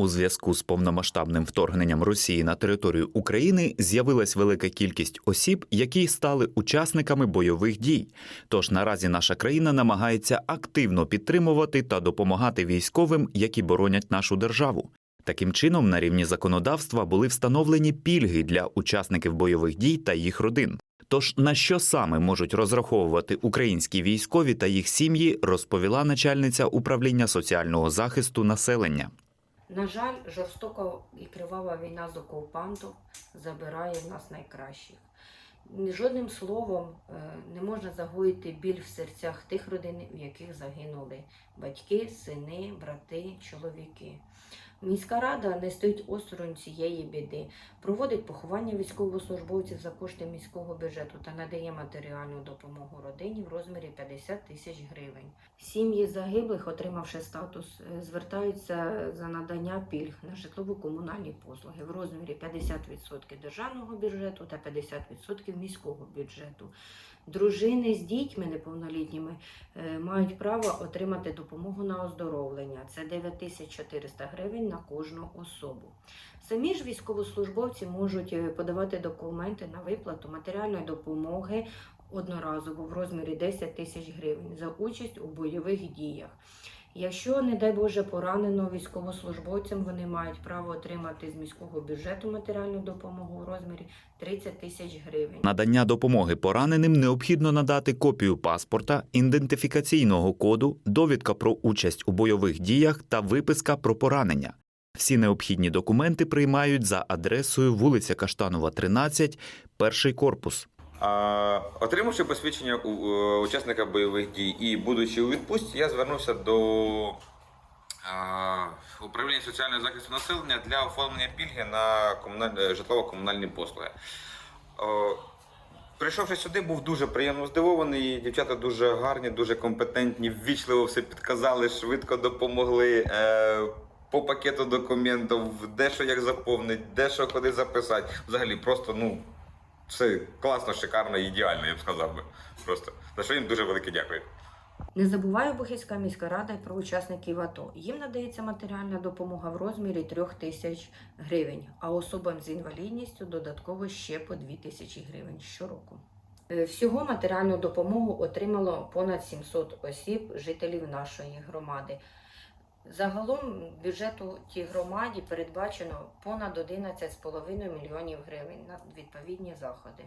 У зв'язку з повномасштабним вторгненням Росії на територію України з'явилась велика кількість осіб, які стали учасниками бойових дій. Тож наразі наша країна намагається активно підтримувати та допомагати військовим, які боронять нашу державу. Таким чином, на рівні законодавства були встановлені пільги для учасників бойових дій та їх родин. Тож на що саме можуть розраховувати українські військові та їх сім'ї, розповіла начальниця управління соціального захисту населення. На жаль, жорстока і кривава війна з окупантом забирає в нас найкращих. Жодним словом е, не можна загоїти біль в серцях тих родин, в яких загинули батьки, сини, брати, чоловіки. Міська рада не стоїть осторонь цієї біди, проводить поховання військовослужбовців за кошти міського бюджету та надає матеріальну допомогу родині в розмірі 50 тисяч гривень. Сім'ї загиблих, отримавши статус, е, звертаються за надання пільг на житлово-комунальні послуги в розмірі 50% державного бюджету та 50% міського бюджету. Дружини з дітьми неповнолітніми е, мають право отримати допомогу на оздоровлення. Це 9400 гривень на кожну особу. Самі ж військовослужбовці можуть е, подавати документи на виплату матеріальної допомоги одноразово в розмірі 10 тисяч гривень за участь у бойових діях. Якщо, не дай Боже, поранено військовослужбовцям, вони мають право отримати з міського бюджету матеріальну допомогу в розмірі 30 тисяч гривень. Надання допомоги пораненим необхідно надати копію паспорта, ідентифікаційного коду, довідка про участь у бойових діях та виписка про поранення. Всі необхідні документи приймають за адресою вулиця Каштанова, 13, перший корпус. Отримавши посвідчення е, учасника бойових дій і будучи у відпустці, я звернувся до управління соціального захисту населення для оформлення пільги на е, житлово-комунальні послуги. Прийшовши сюди, був дуже приємно здивований. Дівчата дуже гарні, дуже компетентні, ввічливо все підказали, швидко допомогли. Е, по пакету документів, де що як заповнити, де що куди записати. Взагалі, просто ну все класно, шикарно, ідеально, я б сказав би. Просто за що їм дуже велике дякую. Не забуває Бухівська міська рада про учасників АТО. Їм надається матеріальна допомога в розмірі 3 тисяч гривень, а особам з інвалідністю додатково ще по 2 тисячі гривень щороку. Е, Всього матеріальну допомогу отримало понад 700 осіб, жителів нашої громади. Загалом бюджету тій громаді передбачено понад 11,5 мільйонів гривень на відповідні заходи.